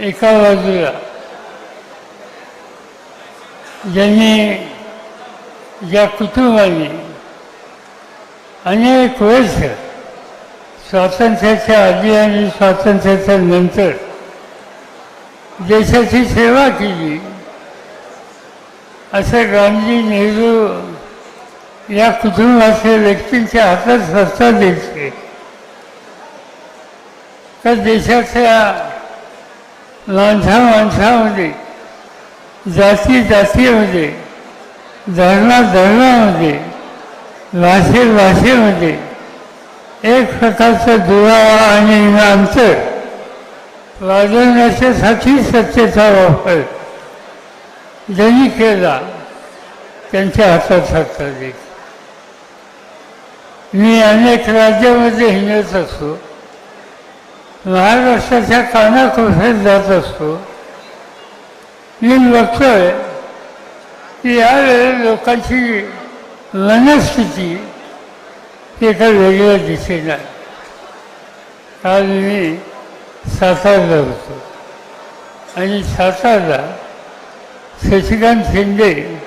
एका बाजूला ज्यांनी ज्या कुटुंबाने अनेक वर्ष स्वातंत्र्याच्या आधी आणि स्वातंत्र्याच्या नंतर देशाची सेवा केली असं गांधी नेहरू या कुटुंबाच्या व्यक्तींच्या हातात सत्ता द्यायचे. तर देशाच्या माणसा माणसामध्ये जाती जातीमध्ये धरणा धर्मामध्ये भाषे भाषेमध्ये एक प्रकारचं दुरावा आणि अंतर वाजवण्याच्यासाठी सत्तेचा वापर. ज्यांनी केला त्यांच्या हातात सत्ता दे मी अनेक राज्यामध्ये हिंडत असतो. महाराष्ट्राच्या कानाकोपऱ्यात जात असतो. मी बघतोय की यावेळेला लोकांची मनस्थिती एका वेगळ्या दिशेला काल मी सातारला होतो. आणि सातारला शशिकांत शिंदे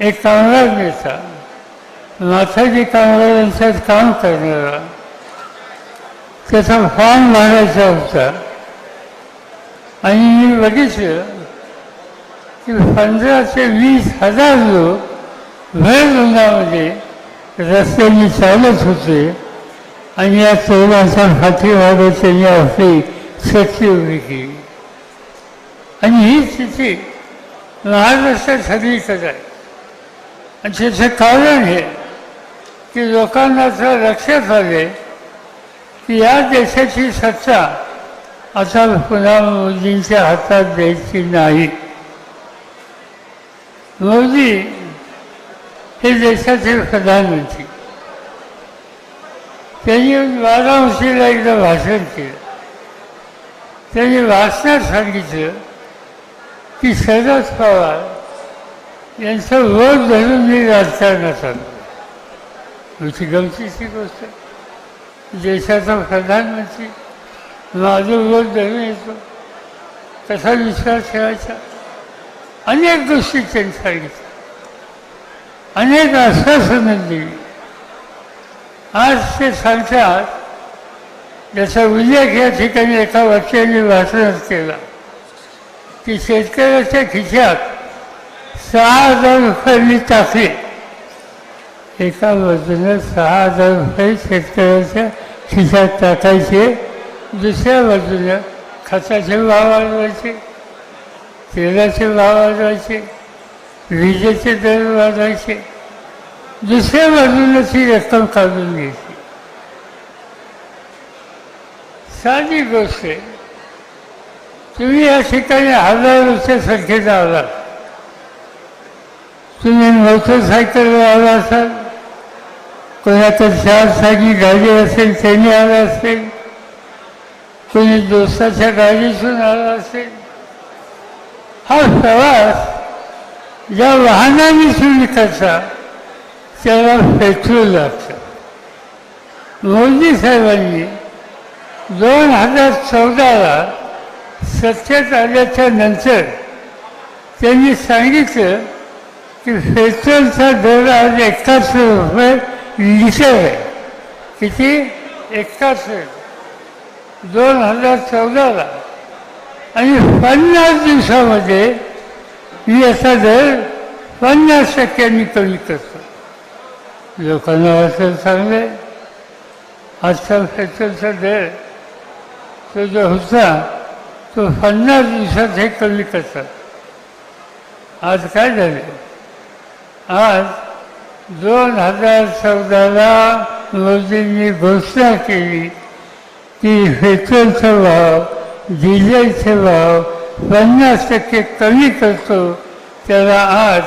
एक कामगार नेता. माथाजी कामगारांच्यात काम करणारा. त्याचा फॉर्म भरायचा होता. आणि मी बघितलं की पंधरा ते वीस हजार लोक भर उन्हामध्ये रस्त्याने चालत होते. आणि या तरुणाच्या पाठीमागे त्यांनी आपली शक्ती उभी केली आणि ही स्थिती महाराष्ट्रात सगळीकडे आहे. आणि त्याचं कारण हे की लोकांना असं लक्षात आले या देशाची सत्ता आता पुन्हा मोदींच्या हातात द्यायची नाही. मोदी हे देशाचे प्रधानमंत्री. त्यांनी वाराणसीला एकदा भाषण केलं. त्यांनी भाषणात सांगितलं की शरद पवार यांचं वोट धरून मी राजकारणात आलो. तुमची गमतीची गोष्ट. देशाचा प्रधानमंत्री माझं वोट धरून येतो. तसा विश्वास ठेवायचा. अनेक गोष्टी त्यांनी सांगितल्या. अनेक आश्वासनं दिली. आज ते सांगतात ज्याचा उल्लेख या ठिकाणी एका वाक्याने भाषणात केला की शेतकऱ्याच्या खिशात सहा हजार रुपयांनी टाकले. एका बाजूनं सहा हजार रुपये शेतकऱ्याच्या खिशात टाकायचे दुसऱ्या बाजूनं खताचे भाव वाढवायचे तेलाचे भाव वाढवायचे विजेचे दर वाढवायचे दुसऱ्या बाजूनं ती रक्कम काढून घ्यायची साधी गोष्ट आहे तुम्ही या ठिकाणी हजार हजारोच्या संख्येचा आलात तुम्ही मोटरसायकलवर आला असाल कोणाकडे चार चाकी गाडी असेल त्यांनी आला असेल कोणी दोस्ताच्या गाडीतून आला असेल हा प्रवास ज्या वाहनाने सुरू करता त्याला पेट्रोल लागतं मोदी साहेबांनी दोन हजार चौदाला सत्तेत आल्याच्यानंतर त्यांनी सांगितलं की पेट्रोलचा दर आज एकाहत्तर रुपये लिटर आहे किती एकाहत्तर दोन हजार चौदाला आणि पन्नास दिवसामध्ये मी याचा दर पन्नास टक्क्यांनी कमी करतो लोकांना वाटतं चांगलं आहे आजचा पेट्रोलचा दर तो जो होता तो पन्नास दिवसात हे कमी करतात आज काय झाले आज दोन हजार चौदाला मोदींनी घोषणा केली की पेट्रोलचा भाव डिझेलचा भाव पन्नास टक्के कमी करतो. त्याला आज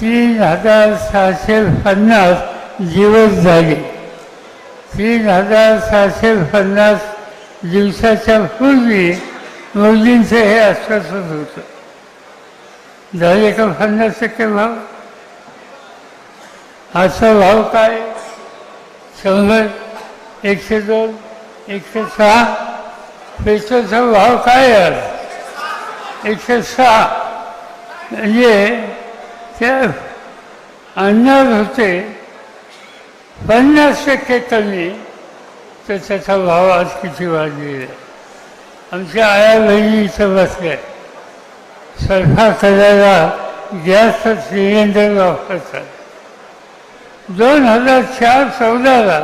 तीन हजार सहाशे पन्नास दिवस झाले. तीन हजार सहाशे पन्नास दिवसाच्या पूर्वी मोदींचं हे आश्वासन होतं. झाले का पन्नास टक्के भाव? आजचा भाव काय? शंभर एकशे दोन एकशे सहा? पेट्रोलचा भाव काय आहे एकशे सहा. म्हणजे त्या अन्नात होते पन्नास टक्के कमी तर त्याचा भाव आज किती वाढलेला आहे आमच्या आया बहिणी इथं बसल्या. स्वयंपाक करायला गॅसचा सिलेंडर वापरतात. दोन हजार चार चौदाला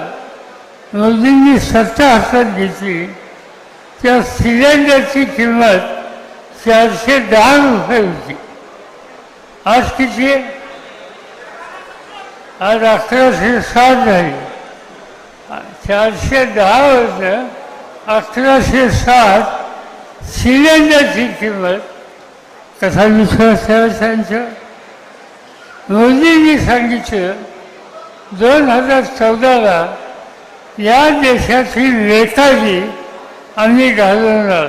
मोदींनी सत्ता हातात घेतली. त्या सिलेंडरची किंमत चारशे दहा रुपये होती. आज किती? आहे आज अकराशे साठ झाली. चारशे दहा होतं. अकराशे साठ सिलेंडरची किंमत कसा विश्वास ठेवायचा मोदींनी सांगितलं दोन हजार चौदाला या देशाची नेताजी आम्ही घालवणार.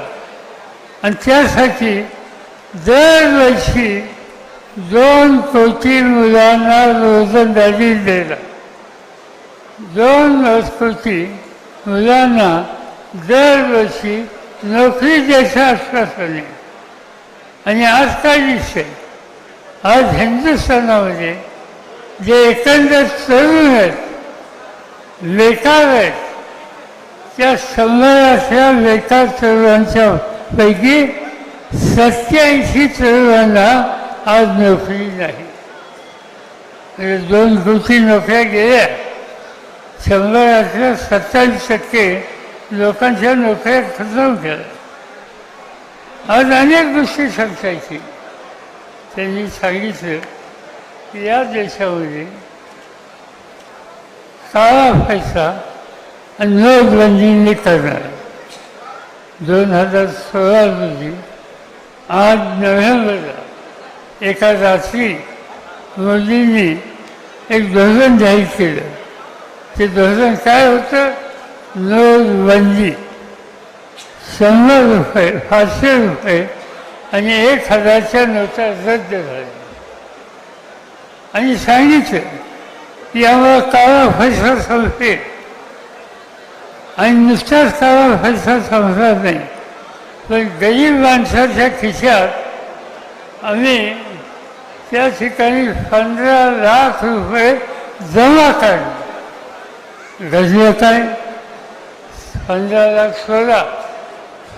आणि त्यासाठी दरवर्षी दोन कोटी मुलांना रोजंदारी देणार दोन कोटी मुलांना दरवर्षी नोकरी द्यायचं आश्वासने आणि आज काय दिसतंय आज हिंदुस्थानामध्ये जे एकंदर तरुण आहेत बेकार आहेत त्या शंभराच्या बेकार तरुणांच्या पैकी सत्याऐंशी तरुणांना आज नोकरी नाही. म्हणजे दोन कृती नोकऱ्या गेल्या. शंभरातल्या सत्तावीस टक्के लोकांच्या नोकऱ्या खतम केल्या. आज अनेक गोष्टी सांगतायची. त्यांनी सांगितलं या देशामध्ये काळा पैसा आणि नोटबंदीने करणार दोन हजार सोळा रोजी आठ नोव्हेंबरला एका रात्री मोदींनी एक धोरण जाहीर केलं. ते धोरण काय होतं? नोटबंदी. शंभर रुपये पाचशे रुपये आणि एक हजारच्या नोटा रद्द झाल्या. आणि सांगितलं की आम्हाला काळा पैसा संपते आणि नुसताच काळा पैसा संपणार नाही. पण गरीब माणसाच्या खिशात आम्ही त्या ठिकाणी पंधरा लाख रुपये जमा काढले. घडलं काय? पंधरा लाख सोळा.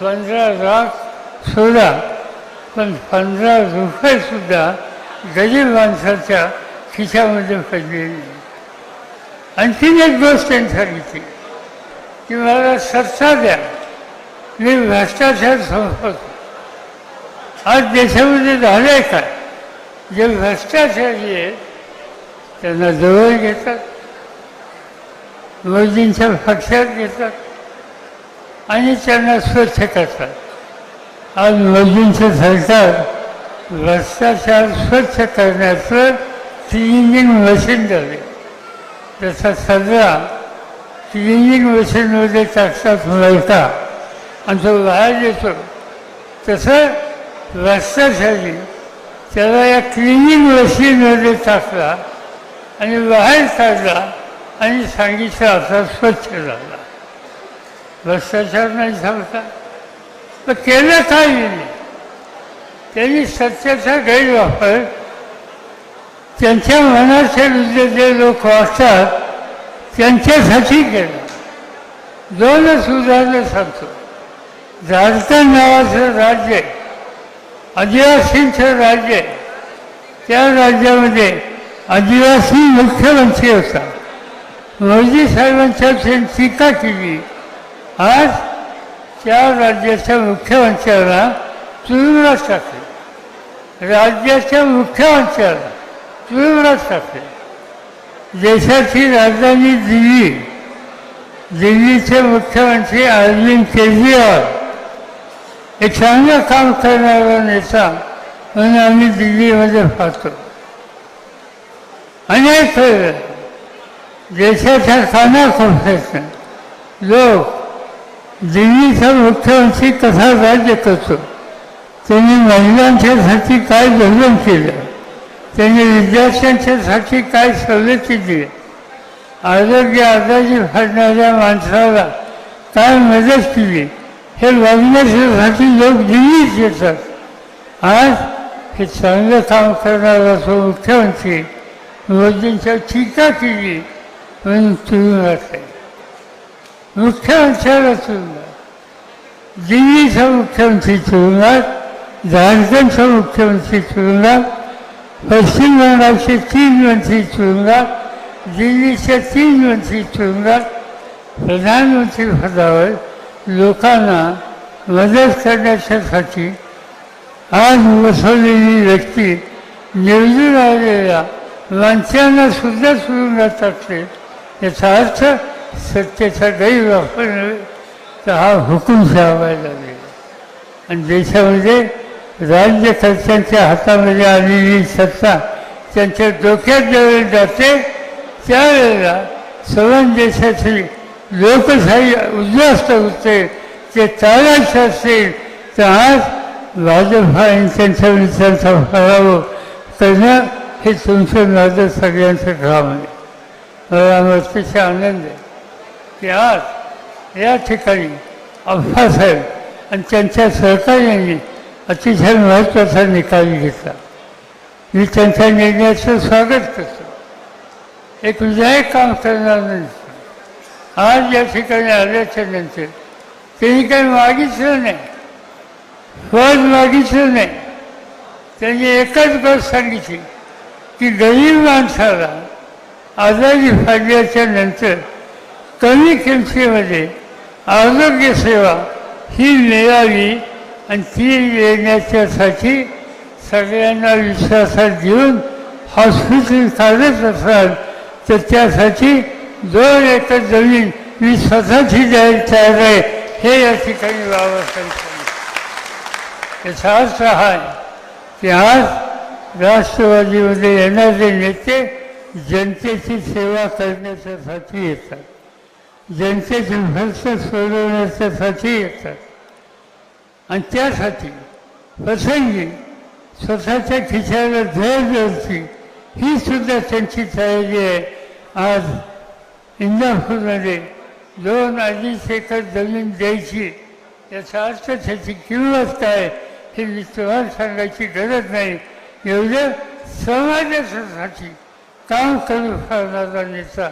पंधरा लाख सोळा. पण पंधरा रुपयेसुद्धा गरीब माणसाच्या खिशामध्ये पडलेली. आणखीन एक गोष्ट त्यांनी सांगितली की मला सत्ता द्या. मी भ्रष्टाचार संपवतो. आज देशामध्ये झालंय काय? जे भ्रष्टाचारी आहेत त्यांना जवळ घेतात. मोदींच्या पक्षात घेतात. आणि त्यांना स्वच्छ करतात. आज मोदींचं सरकार भ्रष्टाचार स्वच्छ करण्याचं क्लिनिंग मशीन झाली. त्याचा सगळा क्लिनिंग मशीनमध्ये टाकतात मिळता आणि तो बाहेर येतो तसं भ्रष्टाचारी त्याला या क्लिनिंग मशीनमध्ये टाकला आणि बाहेर काढला आणि सांगितलं आता स्वच्छ झाला. भ्रष्टाचार नाही सांगता तर केलं काय नाही. त्यांनी सत्याचा गैरवापर त्यांच्या मनाचे विरुद्ध जे लोक असतात त्यांच्यासाठी केलं दोनच उदाहरणं सांगतो झारखंड नावाचं राज्य आहे आदिवासींचं राज्य आहे त्या राज्यामध्ये आदिवासी मुख्यमंत्री होता मोदी साहेबांच्या टीका केली आज त्या राज्याच्या मुख्यमंत्र्याला तुरुंगात टाकले राज्याच्या मुख्यमंत्र्याला तुरुंगात असते. देशाची राजधानी दिल्ली. दिल्लीचे मुख्यमंत्री अरविंद केजरीवाल. हे चांगलं काम करणारा नेता म्हणून आम्ही दिल्लीमध्ये पाहतो अनेक वेळेला देशाच्या कानाकोपऱ्यातून लोक दिल्लीचा मुख्यमंत्री कसा राज्य करतो. त्यांनी महिलांच्यासाठी काय धोरण केलं? त्यांनी विद्यार्थ्यांच्यासाठी काय सवलती दिली? आरोग्य आजारी फाडणाऱ्या माणसाला काय मदत केली? हे बघण्यासाठी लोक दिल्लीच येतात. आज हे चांगलं काम करणारा तो मुख्यमंत्री मोदींच्या टीका केली म्हणून तुरुंगात आहे मुख्यमंत्र्याला तुरुंगात दिल्लीचा मुख्यमंत्री तुरुंगात झारखंडचा मुख्यमंत्री तुरुंगात पश्चिम बंगालचे तीन मंत्री तुरुंगात दिल्लीचे तीन मंत्री तुरुंगात प्रधानमंत्री पदावर लोकांना मदत करण्याच्यासाठी आज बसवलेली व्यक्ती निवडून आलेल्या माणसांना सुद्धा तुरुंगात टाकले याचा अर्थ सत्तेचा गैरवापर नव्हे तर हा हुकूम हुकुमशाह लागेल आणि देशामध्ये राज्य राज्यकर्त्यांच्या हातामध्ये आलेली सत्ता त्यांच्या डोक्यात ज्यावेळी जाते त्यावेळेला सवन देशाची लोकशाही उद्ध्वस्त होते ते चालायचं असेल तर आज भाजपा त्यांच्या विचारांचा पराभव करणं हे तुमचं माझं सगळ्यांचं काम आहे. मला अतिशय आनंद आहे की आज या ठिकाणी अप्पासाहेब आणि त्यांच्या सहकार्याने अतिशय महत्त्वाचा निकाल घेतला. मी त्यांच्या निर्णयाचं स्वागत करतो. एक विधायक काम करणार नाही. आज या ठिकाणी आल्याच्यानंतर त्यांनी काही मागितलं नाही. पद मागितलं नाही. त्यांनी एकच गोष्ट सांगितली की गरीब माणसाला आजारी फाडल्याच्या नंतर कमी किमतीमध्ये आरोग्यसेवा ही मिळावी आणि ती येण्याच्यासाठी सगळ्यांना विश्वासात घेऊन हॉस्पिटल चालत असाल तर त्यासाठी दोन एकर जमीन मी स्वतःची जाहीर तयार आहे. हे या ठिकाणी बाबासाहेब याचा अर्थ हा आहे की आज राष्ट्रवादीमध्ये येणारे नेते जनतेची सेवा करण्याच्यासाठी येतात. जनतेचे भ्रष्ट सोडवण्याच्यासाठी येतात. आणि त्यासाठी प्रसंगी स्वतःच्या खिशाला धर द्यायची ही सुद्धा त्यांची तयारी आहे. आज इंदापूरमध्ये दोन अडीच एकर जमीन द्यायची याचा अर्थ त्याची किंमत काय हे मी तुम्हाला सांगायची गरज नाही. एवढं समाजासाठी काम करू करणारा नेता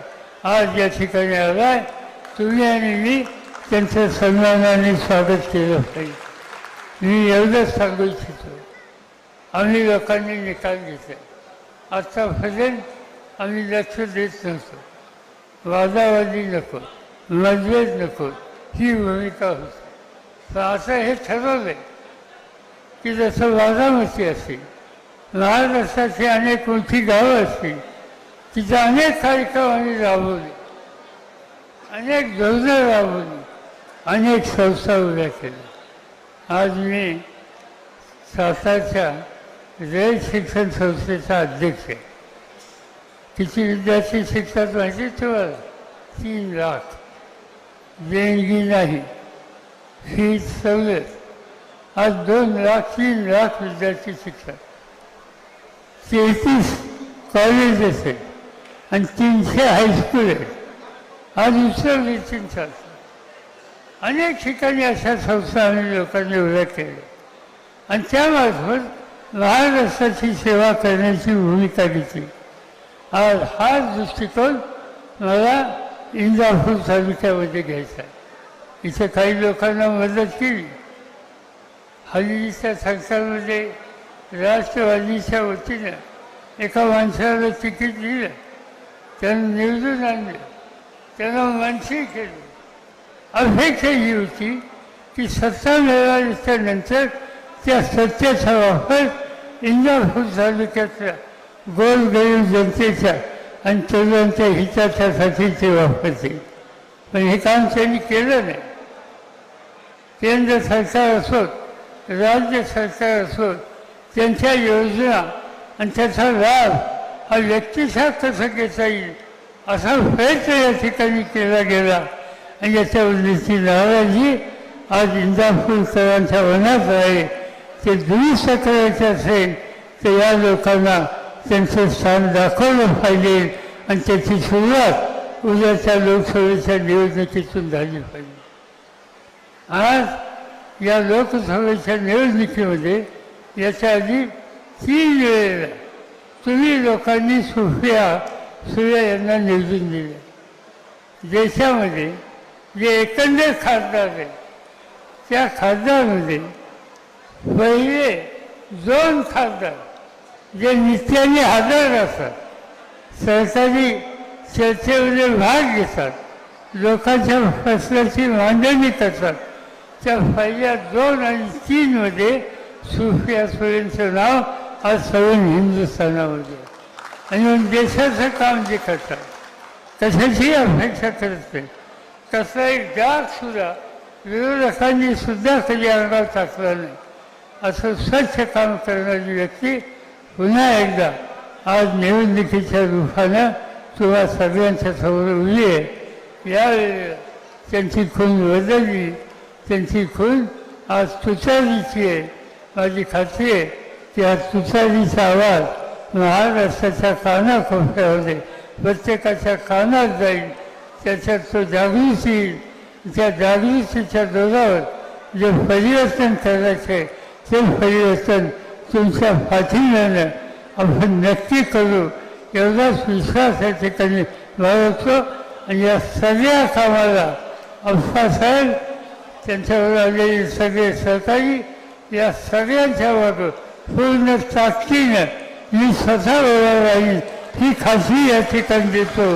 आज या ठिकाणी आलाय. तुम्ही आणि मी त्यांचं सन्मानाने स्वागत केलं पाहिजे. मी एवढंच सांगू इच्छितो. आम्ही लोकांनी निकाल घेतला. आत्तापर्यंत आम्ही लक्ष देत नव्हतो. वादावादी नको मतभेद नको ही भूमिका होती. तर असं हे ठरवलं की जसं वादामती असेल महाराष्ट्राची अनेक मोठी गावं असतील तिथे अनेक कार्यक्रम आम्ही राबवले. अनेक धोरणं राबवली. अनेक संस्था उभ्या केल्या. आज मी सातारच्या रयत शिक्षण संस्थेचा अध्यक्ष आहे. तिची विद्यार्थी शिक्षक माहिती तुम्हाला तीन लाख देणगी नाही ही सवलत आज दोन लाख तीन लाख विद्यार्थी शिक्षक. तेहतीस कॉलेज असेल आणि तीनशे हायस्कूल आहेत. आज उचलली चिंता अनेक ठिकाणी अशा संस्था आम्ही लोकांनी उभ्या केल्या आणि त्यामार्फत महाराष्ट्राची सेवा करण्याची भूमिका घेतली. आज हा दृष्टिकोन मला इंदापूर तालुक्यामध्ये घ्यायचा आहे. इथे काही लोकांना मदत केली. हल्लीच्या सरकारमध्ये राष्ट्रवादीच्या वतीनं एका माणसाला तिकीट दिलं. त्यानं निवडून आणलं. त्यानं मनसे केलं. अपेक्षा ही होती की सत्ता मिळाल्याच्या नंतर त्या सत्तेचा वापर इंदापूर तालुक्यातल्या गोरगरीब जनतेच्या आणि तरुणांच्या हिताच्यासाठी ते वापरतील पण हे काम त्यांनी केलं नाही केंद्र सरकार असोत राज्य सरकार असोत त्यांच्या योजना आणि त्याचा लाभ हा व्यक्तिशा कसा घेता येईल असा प्रयत्न या ठिकाणी केला गेला आणि याच्यावरची नाराजी आज इंदापूरकरांच्या मनात आहे ते दुरुस्त करायचे असेल तर या लोकांना त्यांचं स्थान दाखवलं पाहिजे आणि त्याची सुरुवात उद्याच्या लोकसभेच्या निवडणुकीतून झाली पाहिजे आज या लोकसभेच्या निवडणुकीमध्ये याच्या आधी तीन वेळेला तुम्ही लोकांनी सुफिया सुर्या यांना निवडून दिलं देशामध्ये जे एकंदर खासदार आहेत त्या खासदारमध्ये पहिले दोन खासदार जे नित्याने हजर असतात सरकारी चर्चेमध्ये भाग घेतात लोकांच्या प्रश्नाची मांडणी करतात त्या पहिल्या दोन आणि तीनमध्ये सुफिया सुरेंचं नाव आज सर्व हिंदुस्थानामध्ये आणि देशाचं काम जे करतात तशाची अपेक्षा करत नाही. कसलाही एक डाग सुद्धा. विरोधकांनी सुद्धा कधी अंगावर टाकला नाही. असं स्वच्छ काम करणारी व्यक्ती पुन्हा एकदा आज निवडणुकीच्या रूपानं किंवा सगळ्यांच्या समोर उभी आहे. यावेळेला त्यांची खून बदलली त्यांची खून आज तुतारीची आहे. माझी खात्री आहे की आज तुतारीचा आवाज महाराष्ट्राच्या कानाकोपऱ्यामध्ये प्रत्येकाच्या कानात जाईल. त्याच्यात तो जागृती येईल. त्या जागृतीच्या जोरावर जे परिवर्तन करायचे ते परिवर्तन तुमच्या पाठिंब्यानं आपण नक्की करू. एवढाच विश्वास या ठिकाणी बाळगतो. आणि या सगळ्या कामाला अप्पासाहेब त्यांच्यावर आलेले सगळे सहकारी या सगळ्यांच्या बरोबर पूर्ण ताकदीनं मी स्वतः राहील ही खात्री या ठिकाणी देतो.